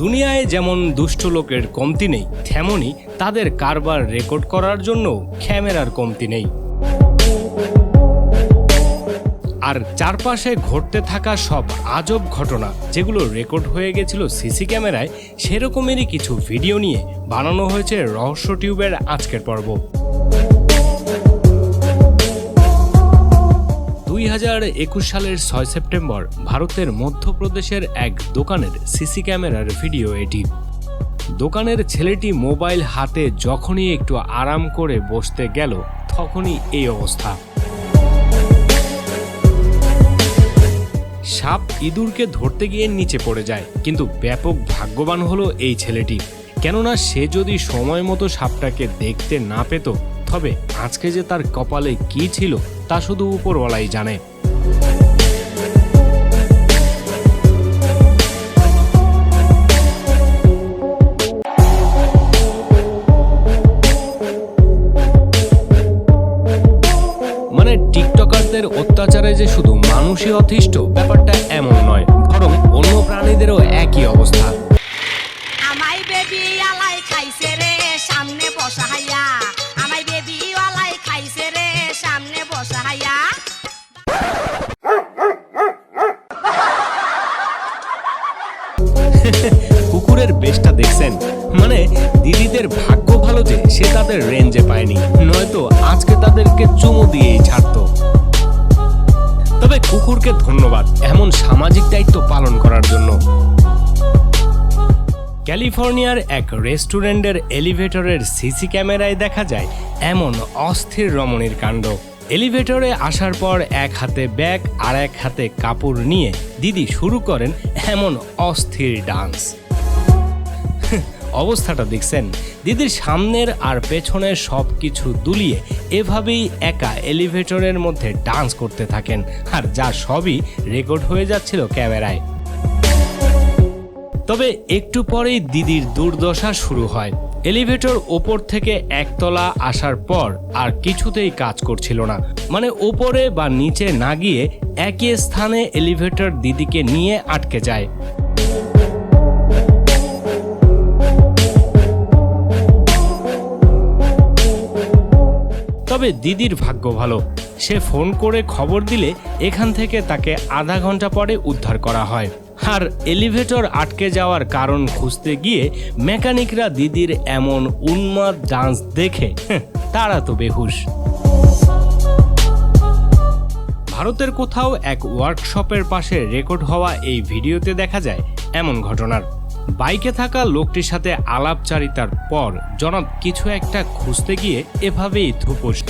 দুনিয়ায় যেমন দুষ্ট লোকের কমতি নেই তেমনই তাদের কারবার রেকর্ড করার জন্য ক্যামেরার কমতি নেই। আর চারপাশে ঘটতে থাকা সব আজব ঘটনা, যেগুলো রেকর্ড হয়ে গেছিল সিসি ক্যামেরায়, সেরকমেরই কিছু ভিডিও নিয়ে বানানো হয়েছে রহস্য টিউবের আজকের পর্ব। দুই হাজার একুশ সালের ছয় সেপ্টেম্বর ভারতের মধ্যপ্রদেশের এক দোকানের সিসি ক্যামেরার ভিডিও এটি। দোকানের ছেলেটি মোবাইল হাতে যখনই একটু আরাম করে বসতে গেল, তখনই এই অবস্থা। সাপ ইঁদুরকে ধরতে গিয়ে নিচে পড়ে যায়, কিন্তু ব্যাপক ভাগ্যবান হলো এই ছেলেটি। কেননা সে যদি সময় মতো সাপটাকে দেখতে না পেত তবে আজকে যে তার কপালে কি ছিল তা শুধু উপরওয়ালাই জানে। মানে টিকটকারদের অত্যাচারে যে শুধু মানুষই অতিষ্ঠ ব্যাপারটা এমন নয়, বরং অন্য প্রাণীদেরও একই অবস্থা। আমাই বেবি আলাই খাইছে রে, সামনে বসা হাইয়া। দিদিদের ভাগ্য ভালো যে সে তাদের রেঞ্জে পায়নি। নয়তো আজকে তাদেরকে চুমু দিয়েই ছাড়তো। তবে কুকুরকে ধন্যবাদ, এমন সামাজিক দায়িত্ব পালন করার জন্য। ক্যালিফোর্নিয়ার এক রেস্টুরেন্টের এলিভেটরের সিসি ক্যামেরায় দেখা যায় এমন অস্থির রমণীর কাণ্ড। এলিভেটরে আসার পর এক হাতে ব্যাগ আর এক হাতে কাপড় নিয়ে দিদি শুরু করেন এমন অস্থির ডান্স। অবস্থাটা দেখছেন। দিদির সামনের আর পেছনের সব কিছু দুলিয়ে এভাবেই একা এলিভেটরের মধ্যে ডান্স করতে থাকেন। আর যা সবই রেকর্ড হয়ে যাচ্ছিল ক্যামেরায়। তবে একটু পরেই দিদির দুর্দশা শুরু হয়। এলিভেটর ওপর থেকে একতলা আসার পর আর কিছুতেই কাজ করছিল না। মানে ওপরে বা নিচে না গিয়ে একই স্থানে এলিভেটর দিদিকে নিয়ে আটকে যায়। তবে দিদির ভাগ্য ভালো। সে ফোন করে খবর দিলে এখান থেকে তাকে আধা ঘণ্টা পরে উদ্ধার করা হয়। আর এলিভেটর আটকে যাওয়ার কারণ খুঁজতে গিয়ে মেকানিকরা দিদির এমন উন্মাদ ডান্স দেখে হেহ, তারা তো বেহুশ। ভারতের কোথাও এক ওয়ার্কশপের পাশে রেকর্ড হওয়া এই ভিডিওতে দেখা যায় এমন ঘটনার। বাইকে থাকা লোকটির সাথে আলাপচারিতার পর জনাব কিছু একটা খুঁজতে গিয়ে এভাবেই ধুপোস।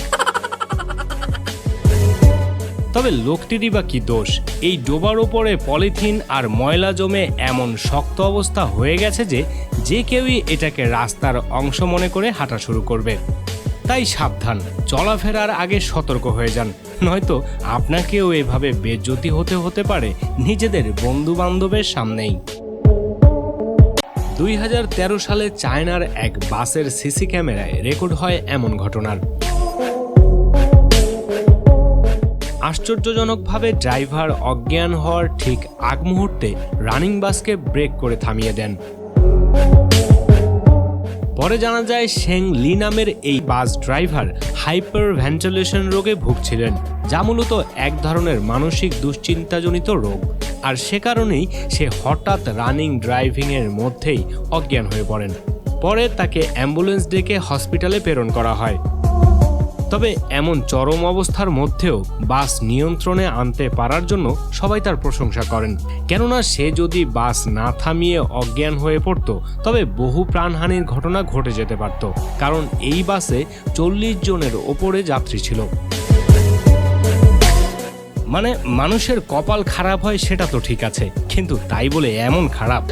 তবে লোকটিরই বা কি দোষ? এই ডোবার ওপরে পলিথিন আর ময়লা জমে এমন শক্ত অবস্থা হয়ে গেছে যে যে কেউই এটাকে রাস্তার অংশ মনে করে হাঁটা শুরু করবে। তাই সাবধান, চলাফেরার আগে সতর্ক হয়ে যান। নয়তো আপনাকেও এভাবে বেজ্জতি হতে হতে পারে নিজেদের বন্ধু বান্ধবের সামনেই। দুই হাজার তেরো সালে চায়নার এক বাসের সিসি ক্যামেরায় রেকর্ড হয় এমন ঘটনার। আশ্চর্যজনকভাবে ড্রাইভার অজ্ঞান হওয়ার ঠিক আগ মুহূর্তে রানিং বাসকে ব্রেক করে থামিয়ে দেন। পরে জানা যায়, শেং লি নামের এই বাস ড্রাইভার হাইপার ভেন্টিলেশন রোগে ভুগছিলেন। যা মূলত এক ধরনের মানসিক দুশ্চিন্তাজনিত রোগ। আর সে কারণেই সে হঠাৎ রানিং ড্রাইভিংয়ের মধ্যেই অজ্ঞান হয়ে পড়েন। পরে তাকে অ্যাম্বুলেন্স ডেকে হসপিটালে প্রেরণ করা হয়। তবে এমন চরম অবস্থার মধ্যেও বাস নিয়ন্ত্রণে আনতে পারার জন্য সবাই তার প্রশংসা করেন। কেননা সে যদি বাস না থামিয়ে অজ্ঞান হয়ে পড়ত, তবে বহু প্রাণহানির ঘটনা ঘটে যেতে পারত। কারণ এই বাসে চল্লিশ জনের ওপরে যাত্রী ছিল। মানে মানুষের কপাল খারাপ হয় সেটা তো ঠিক আছে, কিন্তু তাই বলে এমন খারাপ।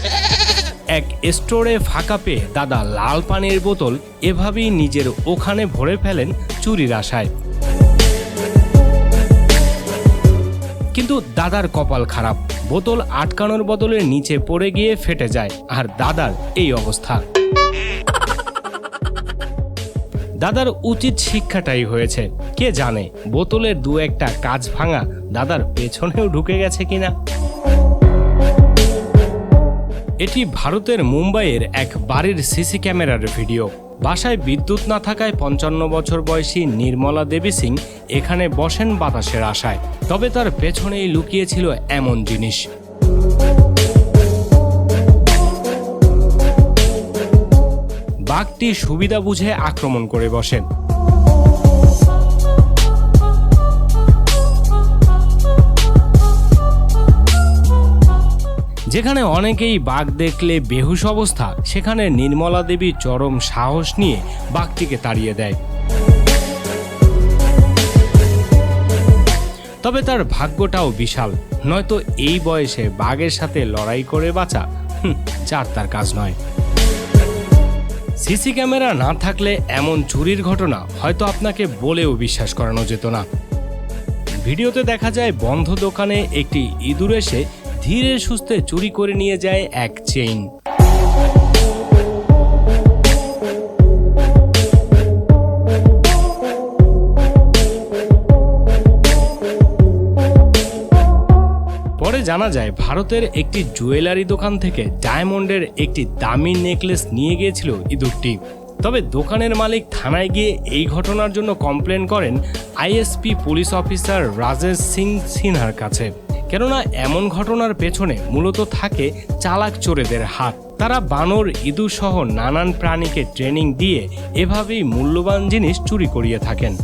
এক স্টোরে ফাঁকা পেয়ে দাদা লাল পানির বোতল এভাবেই নিজের ওখানে ভরে ফেলেন চুরির আশায়। কিন্তু দাদার কপাল খারাপ, বোতল আটকানোর বদলে নিচে পড়ে গিয়ে ফেটে যায়, আর দাদার এই অবস্থা। দাদার উচিত শিক্ষাটাই হয়েছে, কে জানে, বোতলের দু একটা কাজ ভাঙা দাদার পেছনেও ঢুকে গেছে কিনা? এটি ভারতের মুম্বাইয়ের এক বাড়ির সিসি ক্যামেরার ভিডিও। বাসায় বিদ্যুৎ না থাকায় পঞ্চান্ন বছর বয়সী নির্মলা দেবী সিং এখানে বসেন বাতাসের আশায়, তবে তার পেছনেই লুকিয়েছিল এমন জিনিস। বাঘটি সুবিধা বুঝে আক্রমণ করে বসে যেখানে অনেকেই বাঘ দেখলে বেহুশ অবস্থা, সেখানে নির্মলা দেবী চরম সাহস নিয়ে বাঘটিকে তাড়িয়ে দেয়। তবে তার ভাগ্যটাও বিশাল, নয়তো এই বয়সে বাঘের সাথে লড়াই করে বাঁচা যার তার কাজ নয়। সিসি ক্যামেরা না থাকলে এমন চুরির ঘটনা হয়তো আপনাকে বলেও বিশ্বাস করানো যেত না। ভিডিওতে দেখা যায় বন্ধ দোকানে একটি ইঁদুর এসে ধীরে সুস্থে চুরি করে নিয়ে যায় এক চেইন পরে জানা যায়, ভারতের একটি জুয়েলারি দোকান থেকে ডায়মন্ডের একটি দামি নেকলেস নিয়ে গিয়েছিল ইঁদুরটি। তবে দোকানের মালিক থানায় গিয়ে এই ঘটনার জন্য কমপ্লেন করেন ISP police officer Rajesh Singh সিনহার কাছে। কেননা এমন ঘটনার পেছনে মূলত থাকে চালাক চোরেদের হাত। তারা বানর, ইঁদুর সহ নানান প্রাণীকে ট্রেনিং দিয়ে এভাবেই মূল্যবান জিনিস চুরি করিয়ে থাকেন।